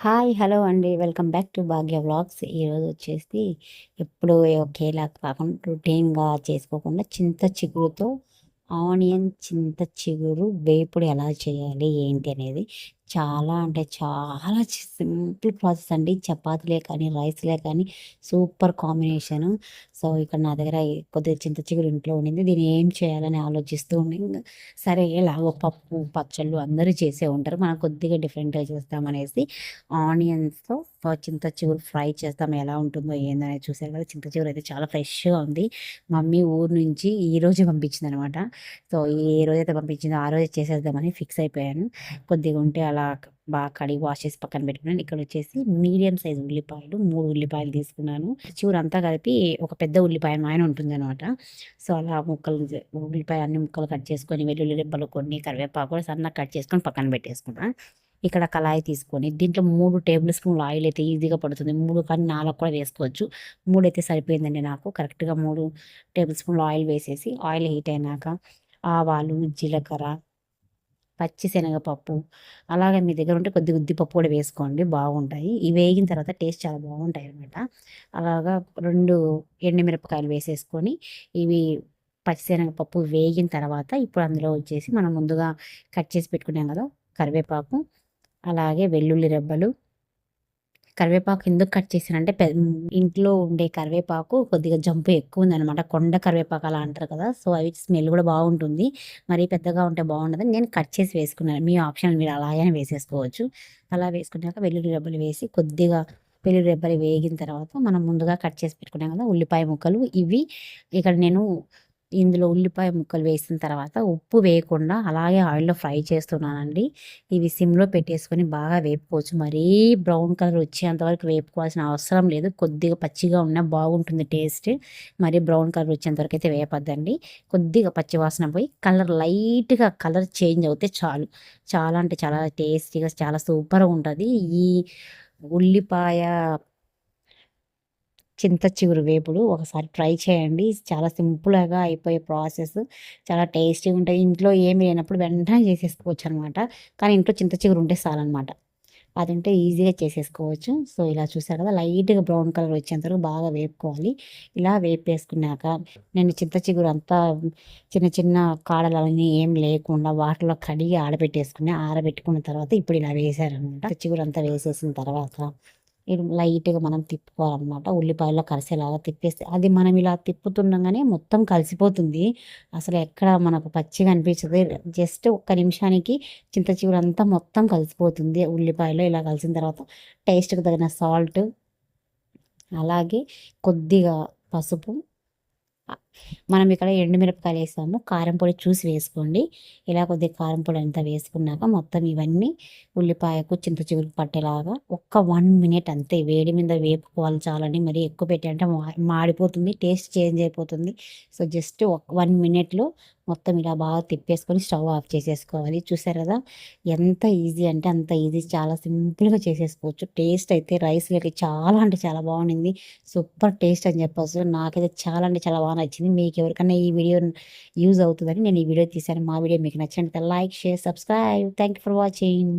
Hi hello అండి. Welcome back to Bhagya vlogs. ఈరోజు వచ్చేసి ఎప్పుడు ఒకేలా కాకుండా రొటీన్గా చేసుకోకుండా చింత చిగురుతో ఆనియన్ చింత చిగురు వేపుడు ఎలా చేయాలి ఏంటి అనేది చాలా అంటే చాలా సింపుల్ ప్రాసెస్ అండి. చపాతీలే కానీ రైస్లే కానీ సూపర్ కాంబినేషన్. సో ఇక్కడ నా దగ్గర కొద్దిగా చింత చిగురు ఇంట్లో ఉండింది. దీన్ని ఏం చేయాలని ఆలోచిస్తూ ఉండి సరే ఎలాగో పప్పు పచ్చళ్ళు అందరూ చేసే ఉంటారు. మనం కొద్దిగా డిఫరెంట్గా చేస్తామనేసి ఆనియన్స్తో చింత చిగురు ఫ్రై చేస్తాం. ఎలా ఉంటుందో ఏందనేది చూసారు కదా. చింత చిగురు అయితే చాలా ఫ్రెష్గా ఉంది. మమ్మీ ఊరు నుంచి ఈ రోజు పంపించింది అనమాట సో ఏ రోజైతే పంపించిందో ఆ రోజే చేసేద్దామని ఫిక్స్ అయిపోయాను. కొద్దిగా ఉంటే అలా బాగా కడిగి వాష్ చేసి పక్కన పెట్టుకున్నాను. ఇక్కడ వచ్చేసి మీడియం సైజ్ ఉల్లిపాయలు మూడు ఉల్లిపాయలు తీసుకున్నాను. చివరి అంతా కలిపి ఒక పెద్ద ఉల్లిపాయ మాయన ఉంటుంది అనమాట సో అలా ముక్కలు ఉల్లిపాయ అన్ని ముక్కలు కట్ చేసుకొని వెల్లుల్లి రెబ్బలు కొన్ని కరివేపాకు కూడా సన్న కట్ చేసుకొని పక్కన పెట్టేసుకున్నాను ఇక్కడ కళాయి తీసుకొని దీంట్లో మూడు టేబుల్ స్పూన్లు ఆయిల్ అయితే ఈజీగా పడుతుంది. మూడు కానీ నాలుగు కూడా వేసుకోవచ్చు. మూడు అయితే సరిపోయిందండి నాకు. కరెక్ట్గా మూడు టేబుల్ స్పూన్లు ఆయిల్ వేసేసి ఆయిల్ హీట్ అయినాక ఆవాలు జీలకర్ర పచ్చిశనగపప్పు అలాగే మీ దగ్గర ఉంటే కొద్దిగా ఉద్దిపప్పు కూడా వేసుకోండి. బాగుంటాయి. ఇవి వేగిన తర్వాత టేస్ట్ చాలా బాగుంటాయి అనమాట అలాగా రెండు ఎండుమిరపకాయలు వేసేసుకొని ఇవి పచ్చిశనగపప్పు వేగిన తర్వాత ఇప్పుడు అందులో వచ్చేసి మనం ముందుగా కట్ చేసి పెట్టుకున్నాం కదా కరివేపాకు అలాగే వెల్లుల్లి రెబ్బలు కరివేపాకు ఎందుకు కట్ చేశానంటే ఇంట్లో ఉండే కరివేపాకు కొద్దిగా జంపు ఎక్కువ ఉందనమాట కొండ కరివేపాకు అలా అంటారు కదా సో అవి స్మెల్ కూడా బాగుంటుంది. మరి పెద్దగా ఉంటే బాగుండదు నేను కట్ చేసి వేసుకున్నాను. మీ ఆప్షన్ మీరు అలాగే వేసేసుకోవచ్చు. అలా వేసుకున్నాక వెల్లుల్లి రెబ్బలు వేసి కొద్దిగా వెల్లుల్లి రెబ్బలు వేగిన తర్వాత మనం ముందుగా కట్ చేసి పెట్టుకున్నాం కదా ఉల్లిపాయ ముక్కలు ఇవి. ఇక్కడ నేను ఇందులో ఉల్లిపాయ ముక్కలు వేసిన తర్వాత ఉప్పు వేయకుండా అలాగే ఆయిల్లో ఫ్రై చేస్తున్నానండి. ఇవి సిమ్లో పెట్టేసుకొని బాగా వేపుకోవచ్చు. మరీ బ్రౌన్ కలర్ వచ్చేంత వరకు వేపుకోవాల్సిన అవసరం లేదు. కొద్దిగా పచ్చిగా ఉన్నా బాగుంటుంది టేస్ట్. మరీ బ్రౌన్ కలర్ వచ్చేంత వరకు అయితే వేపద్దండి. కొద్దిగా పచ్చివాసన పోయి కలర్ లైట్గా కలర్ చేంజ్ అవుతే చాలు. చాలా అంటే చాలా టేస్టీగా చాలా సూపర్గా ఉంటుంది. ఈ ఉల్లిపాయ చింత చిగురు వేపుడు ఒకసారి ట్రై చేయండి. చాలా సింపుల్గా అయిపోయే ప్రాసెస్. చాలా టేస్టీగా ఉంటాయి. ఇంట్లో ఏమి లేనప్పుడు వెంటనే చేసేసుకోవచ్చు అనమాట కానీ ఇంట్లో చింత చిగురు ఉంటే చాలన్నమాట అది ఉంటే ఈజీగా చేసేసుకోవచ్చు. సో ఇలా చూసారు కదా లైట్గా బ్రౌన్ కలర్ వచ్చేంతవరకు బాగా వేపుకోవాలి. ఇలా వేపేసుకున్నాక నేను చింత చిగురు అంతా చిన్న చిన్న కాడలన్నీ ఏం లేకుండా వాటిలో కడిగి ఆడబెట్టేసుకుని ఆరబెట్టుకున్న తర్వాత ఇప్పుడు ఇలా వేసారనమాట. చిగురు అంతా వేసేసిన తర్వాత లైట్గా మనం తిప్పుకోవాలన్నమాట. ఉల్లిపాయలో కలిసేలాగా తిప్పేస్తే అది మనం ఇలా తిప్పుతుండగానే మొత్తం కలిసిపోతుంది. అసలు ఎక్కడ మనకు పచ్చిగా అనిపించదు. జస్ట్ ఒక్క నిమిషానికి చింత అంతా మొత్తం కలిసిపోతుంది. ఉల్లిపాయలో ఇలా కలిసిన తర్వాత టేస్ట్కి తగిన సాల్ట్ అలాగే కొద్దిగా పసుపు మనం ఇక్కడ ఎండుమిరపకాయలు వేసాము కారం పొడి చూసి వేసుకోండి. ఇలా కొద్దిగా కారం పొడి అంతా వేసుకున్నాక మొత్తం ఇవన్నీ ఉల్లిపాయకు చింత చిగురు పట్టేలాగా ఒక్క వన్ మినిట్ అంతే వేడి మీద వేపుకోవాలి చాలండి. మరి ఎక్కువ పెట్టాలంటే మాడిపోతుంది టేస్ట్ చేంజ్ అయిపోతుంది. సో జస్ట్ వన్ మినిట్లో మొత్తం ఇలా బాగా తిప్పేసుకొని స్టవ్ ఆఫ్ చేసేసుకోవాలి. చూసారు కదా ఎంత ఈజీ అంటే అంత ఈజీ. చాలా సింపుల్గా చేసేసుకోవచ్చు. టేస్ట్ అయితే రైస్లోకి చాలా అంటే చాలా బాగుండింది. సూపర్ టేస్ట్ అని చెప్పచ్చు. నాకైతే చాలా అంటే చాలా బాగా నచ్చింది. మీకు ఎవరికైనా ఈ వీడియో యూజ్ అవుతుందని నేను ఈ వీడియో తీశాను. మా వీడియో మీకు నచ్చినట్లయితే like share subscribe. Thank you for watching.